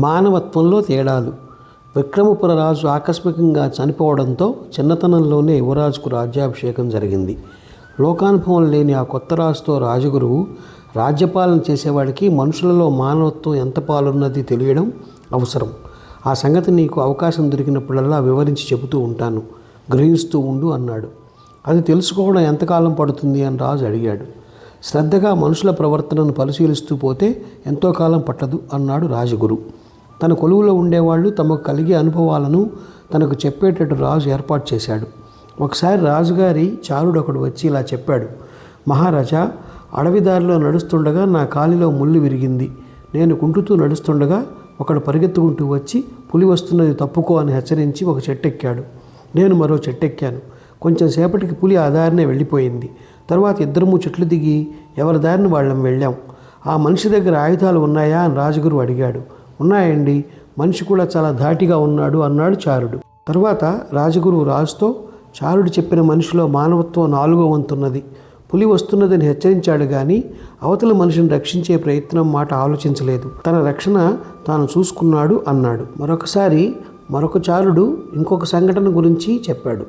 మానవత్వంలో తేడాలు. విక్రమపుర రాజు ఆకస్మికంగా చనిపోవడంతో చిన్నతనంలోనే యువరాజుకు రాజ్యాభిషేకం జరిగింది. లోకానుభవం లేని ఆ కొత్త రాజుతో రాజగురువు రాజ్యపాలన చేసేవాడికి మనుషులలో మానవత్వం ఎంత పాలున్నది తెలియడం అవసరం. ఆ సంగతి నీకు అవకాశం దొరికినప్పుడల్లా వివరించి చెబుతూ ఉంటాను. గ్రహిస్తూ ఉండు అన్నాడు. అది తెలుసుకోవడం ఎంతకాలం పడుతుంది అని రాజు అడిగాడు. శ్రద్ధగా మనుషుల ప్రవర్తనను పరిశీలిస్తూ పోతే ఎంతో కాలం పట్టదు అన్నాడు రాజగురు. తన కొలువులో ఉండేవాళ్ళు తమకు కలిగే అనుభవాలను తనకు చెప్పేటట్టు రాజు ఏర్పాటు చేశాడు. ఒకసారి రాజుగారి చారుడు ఒకడు వచ్చి ఇలా చెప్పాడు మహారాజా అడవిదారిలో నడుస్తుండగా నా కాలిలో ముళ్ళు విరిగింది. నేను కుంటుతూ నడుస్తుండగా ఒకడు పరిగెత్తుకుంటూ వచ్చి పులి వస్తున్నది తప్పుకో అని హెచ్చరించి ఒక చెట్టెక్కాడు. నేను మరో చెట్టెక్కాను. కొంచెం సేపటికి పులి ఆ దారినే వెళ్ళిపోయింది. తర్వాత ఇద్దరము చెట్లు దిగి ఎవరి దారిని వాళ్ళం వెళ్ళాం. ఆ మనిషి దగ్గర ఆయుధాలు ఉన్నాయా? అని రాజుగురు అడిగాడు. ఉన్నాయండి. మనిషి కూడా చాలా ధాటిగా ఉన్నాడు అన్నాడు చారుడు. తర్వాత రాజగురు రాజుతో చారుడు చెప్పిన మనిషిలో మానవత్వం నాలుగో వంతున్నది పులి వస్తున్నదని హెచ్చరించాడు కానీ అవతల మనిషిని రక్షించే ప్రయత్నం మాట ఆలోచించలేదు. తన రక్షణ తాను చూసుకున్నాడు అన్నాడు. మరొకసారి మరొక చారుడు ఇంకొక సంఘటన గురించి చెప్పాడు.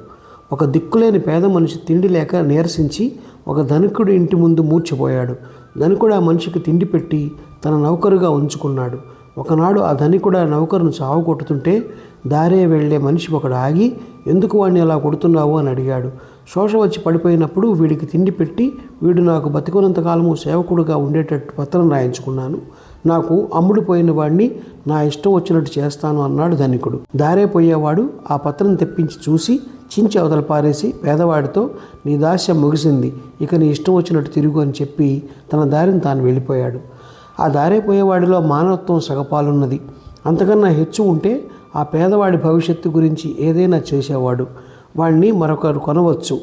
ఒక దిక్కులేని పేద మనిషి తిండి లేక నీరసించి ఒక ధనికుడు ఇంటి ముందు మూర్చిపోయాడు. ధనికుడు ఆ మనిషికి తిండి పెట్టి తన నౌకరుగా ఉంచుకున్నాడు. ఒకనాడు ఆ ధనికుడు ఆ నౌకరును చావు కొట్టుతుంటే దారే వెళ్ళే మనిషి ఒకడు ఆగి ఎందుకు వాడిని అలా కొడుతున్నావు? అని అడిగాడు. శోష వచ్చి పడిపోయినప్పుడు వీడికి తిండి పెట్టి వీడు నాకు బతికున్నంతకాలము సేవకుడుగా ఉండేటట్టు పత్రం రాయించుకున్నాను. నాకు అమ్ముడు పోయిన వాడిని నా ఇష్టం వచ్చినట్టు చేస్తాను అన్నాడు ధనికుడు. దారే పోయేవాడు ఆ పత్రం తెప్పించి చూసి చించి అవతల పారేసి పేదవాడితో నీ దాస్యం ముగిసింది ఇక నీ ఇష్టం వచ్చినట్టు తిరుగు అని చెప్పి తన దారిని తాను వెళ్ళిపోయాడు. ఆ దారిపోయేవాడిలో మానవత్వం సగపాలున్నది. అంతకన్నా హెచ్చు ఉంటే ఆ పేదవాడి భవిష్యత్తు గురించి ఏదైనా చేసేవాడు. వాడిని మరొకరు కొనవచ్చు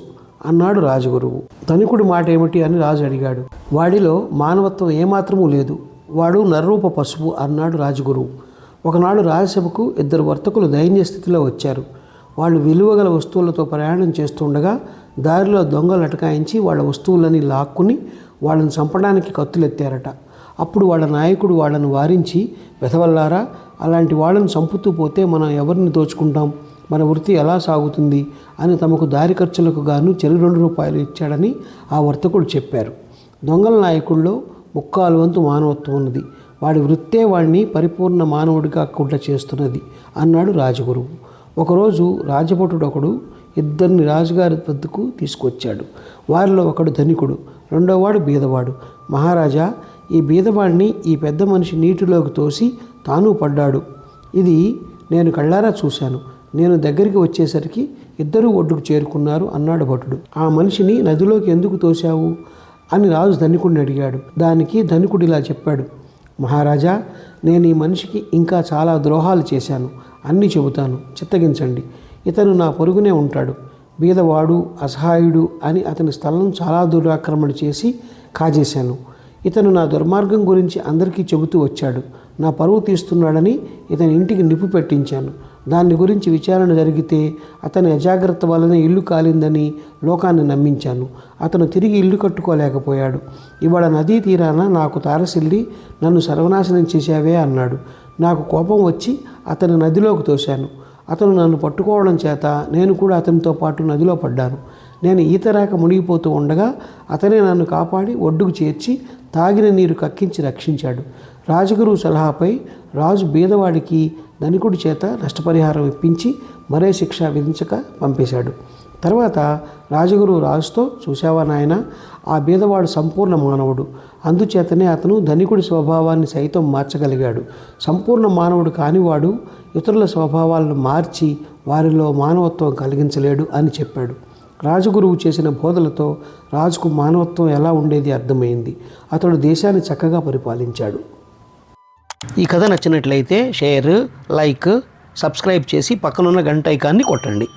అన్నాడు రాజగురువు. ధనికుడి మాట ఏమిటి అని రాజు అడిగాడు. వాడిలో మానవత్వం ఏమాత్రమూ లేదు. వాడు నర్రూప పశువు అన్నాడు రాజగురువు. ఒకనాడు రాజసభకు ఇద్దరు వర్తకులు దైన్య స్థితిలో వచ్చారు. వాళ్ళు విలువగల వస్తువులతో ప్రయాణం చేస్తుండగా దారిలో దొంగలు అటకాయించి వాళ్ళ వస్తువులని లాక్కుని వాళ్ళని చంపడానికి కత్తులెత్తారట. అప్పుడు వాళ్ళ నాయకుడు వాళ్ళను వారించి వెతవల్లారా అలాంటి వాళ్ళని చంపుతూ పోతే మనం ఎవరిని దోచుకుంటాం? మన వృత్తి ఎలా సాగుతుంది? అని తమకు దారి ఖర్చులకు గాను చెరు రెండు రూపాయలు ఇచ్చాడని ఆ వర్తకుడు చెప్పారు. దొంగల నాయకుల్లో ముక్కాలు వంతు మానవత్వం ఉన్నది. వాడి వృత్తే వాడిని పరిపూర్ణ మానవుడిగా కాకుండా చేస్తున్నది అన్నాడు రాజగురువు. ఒకరోజు రాజభటుడు ఒకడు ఇద్దరిని రాజుగారి వద్దకు తీసుకొచ్చాడు. వారిలో ఒకడు ధనికుడు రెండోవాడు బీదవాడు. మహారాజా ఈ బీదవాడిని ఈ పెద్ద మనిషి నీటిలోకి తోసి తాను పడ్డాడు. ఇది నేను కళ్ళారా చూశాను. నేను దగ్గరికి వచ్చేసరికి ఇద్దరూ ఒడ్డుకు చేరుకున్నారు అన్నాడు భటుడు. ఆ మనిషిని నదిలోకి ఎందుకు తోశావు? అని రాజు ధనికుడిని అడిగాడు. దానికి ధనికుడు ఇలా చెప్పాడు. మహారాజా నేను ఈ మనిషికి ఇంకా చాలా ద్రోహాలు చేశాను. అన్నీ చెబుతాను. చిత్తగించండి. ఇతను నా పొరుగునే ఉంటాడు. బీదవాడు అసహాయుడు అని అతని స్థలం చాలా దురాక్రమణ చేసి కాజేశాను. ఇతను నా దుర్మార్గం గురించి అందరికీ చెబుతూ వచ్చాడు. నా పరువు తీస్తున్నాడని ఇతని ఇంటికి నిప్పు పెట్టించాను. దాని గురించి విచారణ జరిగితే అతని అజాగ్రత్త వలన ఇల్లు కాలిందని లోకాన్ని నమ్మించాను. అతను తిరిగి ఇల్లు కట్టుకోలేకపోయాడు. ఇవాళ నదీ తీరాన నాకు తారసిల్లి నన్ను సర్వనాశనం చేశావే అన్నాడు. నాకు కోపం వచ్చి అతని నదిలోకి తోశాను. అతను నన్ను పట్టుకోవడం చేత నేను కూడా అతనితో పాటు నదిలో పడ్డాను. నేను ఈత రాక మునిగిపోతూ ఉండగా అతనే నన్ను కాపాడి ఒడ్డుకు చేర్చి తాగిన నీరు కక్కించి రక్షించాడు. రాజగురువు సలహాపై రాజు బీదవాడికి ధనికుడి చేత నష్టపరిహారం ఇప్పించి మరే శిక్ష విధించక పంపేశాడు. తర్వాత రాజగురు రాజుతో చూశావా నాయన ఆ బీదవాడు సంపూర్ణ మానవుడు. అందుచేతనే అతను ధనికుడి స్వభావాన్ని సైతం మార్చగలిగాడు. సంపూర్ణ మానవుడు కానివాడు ఇతరుల స్వభావాలను మార్చి వారిలో మానవత్వం కలిగించలేడు అని చెప్పాడు. రాజగురువు చేసిన బోధలతో రాజుకు మానవత్వం ఎలా ఉండేది అర్థమైంది. అతడు దేశాన్ని చక్కగా పరిపాలించాడు. ఈ కథ నచ్చినట్లయితే షేర్ లైక్ సబ్స్క్రైబ్ చేసి పక్కనున్న గంట ఐకాన్ని కొట్టండి.